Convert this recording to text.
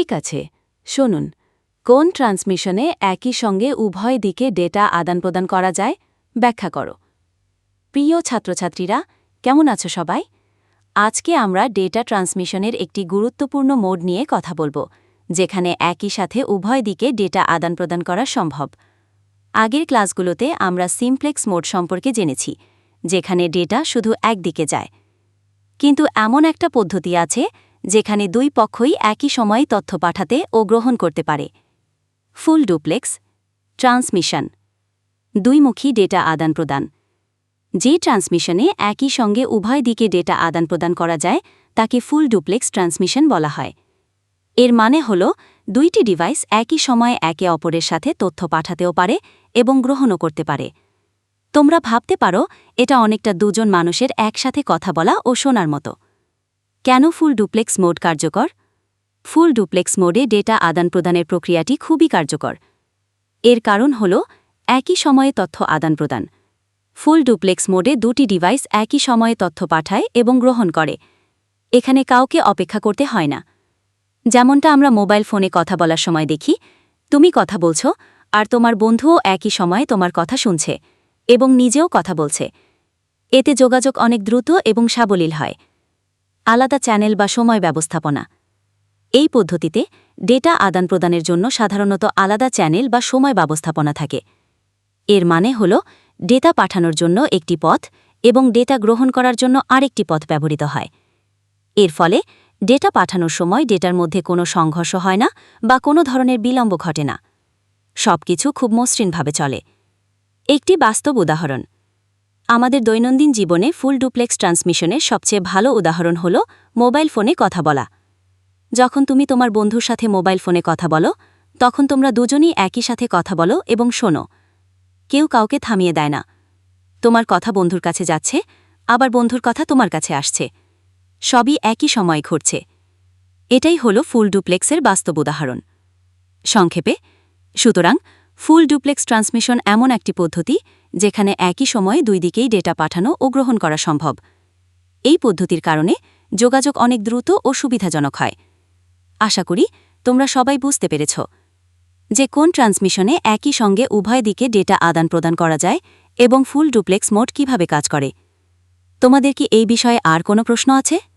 ঠিক আছে, শুনুন, কোন ট্রান্সমিশনে একই সঙ্গে উভয় দিকে ডেটা আদান-প্রদান করা যায়, ব্যাখ্যা করো। প্রিয় ছাত্রছাত্রীরা, কেমন আছো সবাই? আজকে আমরা ডেটা ট্রান্সমিশনের একটি গুরুত্বপূর্ণ মোড নিয়ে কথা বলব, যেখানে একই সাথে উভয় দিকে ডেটা আদান-প্রদান করা সম্ভব। আগের ক্লাসগুলোতে আমরা সিমপ্লেক্স মোড সম্পর্কে জেনেছি, যেখানে ডেটা শুধু একদিকে যায়। কিন্তু এমন একটা পদ্ধতি আছে যেখানে দুই পক্ষই একই সময়ে তথ্য পাঠাতে ও গ্রহণ করতে পারে। Full duplex, transmission. দুইমুখী ডেটা আদান-প্রদান যে ট্রান্সমিশনে একই সঙ্গে উভয় দিকে ডেটা আদান-প্রদান করা যায়, তাকে ফুল ডুপ্লেক্স ট্রান্সমিশন বলা হয়। এর মানে হল, দুইটি ডিভাইস একই সময়ে একে অপরের সাথে তথ্য পাঠাতেও পারে এবং গ্রহণও করতে পারে। তোমরা ভাবতে পারো, এটা অনেকটা দুজন মানুষের একসাথে কথা বলা ও শোনার মতো। কেন ফুল ডুপ্লেক্স মোড কার্যকর? ফুল ডুপ্লেক্স মোডে ডেটা আদান-প্রদানের প্রক্রিয়াটি খুবই কার্যকর। এর কারণ হল, একই সময়ে তথ্য আদান-প্রদান ফুল ডুপ্লেক্স মোডে দুটি ডিভাইস একই সময়ে তথ্য পাঠায় এবং গ্রহণ করে। এখানে কাউকে অপেক্ষা করতে হয় না। যেমনটা আমরা মোবাইল ফোনে কথা বলার সময় দেখি, তুমি কথা বলছ, আর তোমার বন্ধুও একই সময়ে তোমার কথা শুনছে এবং নিজেও কথা বলছে। এতে যোগাযোগ অনেক দ্রুত এবং সাবলীল হয়। আলাদা চ্যানেল বা সময় ব্যবস্থাপনা। এই পদ্ধতিতে ডেটা আদান-প্রদানের জন্য সাধারণত আলাদা চ্যানেল বা সময় ব্যবস্থাপনা থাকে। এর মানে হল, ডেটা পাঠানোর জন্য একটি পথ এবং ডেটা গ্রহণ করার জন্য আরেকটি পথ ব্যবহৃত হয়। এর ফলে ডেটা পাঠানোর সময় ডেটার মধ্যে কোনো সংঘর্ষ হয় না বা কোনো ধরনের বিলম্ব ঘটে না। সবকিছু খুব মসৃণভাবে চলে। একটি বাস্তব উদাহরণ। আমাদের দৈনন্দিন জীবনে ফুল ডুপ্লেক্স ট্রান্সমিশনের সবচেয়ে ভালো উদাহরণ হল মোবাইল ফোনে কথা বলা। যখন তুমি তোমার বন্ধুর সাথে মোবাইল ফোনে কথা বলো, তখন তোমরা দুজনই একই সাথে কথা বলো এবং শোনো। কেউ কাউকে থামিয়ে দেয় না। তোমার কথা বন্ধুর কাছে যাচ্ছে, আবার বন্ধুর কথা তোমার কাছে আসছে। সবই একই সময় ঘটছে। এটাই হল ফুল ডুপ্লেক্সের বাস্তব উদাহরণ। সংক্ষেপে, সুতরাং ফুল ডুপ্লেক্স ট্রান্সমিশন এমন একটি পদ্ধতি যেখানে একই সময়ে দুই দিকেই ডেটা পাঠানো ও গ্রহণ করা সম্ভব। এই পদ্ধতির কারণে যোগাযোগ অনেক দ্রুত ও সুবিধাজনক হয়। আশা করি তোমরা সবাই বুঝতে পেরেছ যে কোন ট্রান্সমিশনে একই সঙ্গে উভয় দিকে ডেটা আদান-প্রদান করা যায় এবং ফুল ডুপ্লেক্স মোড কীভাবে কাজ করে। তোমাদের কি এই বিষয়ে আর কোনো প্রশ্ন আছে?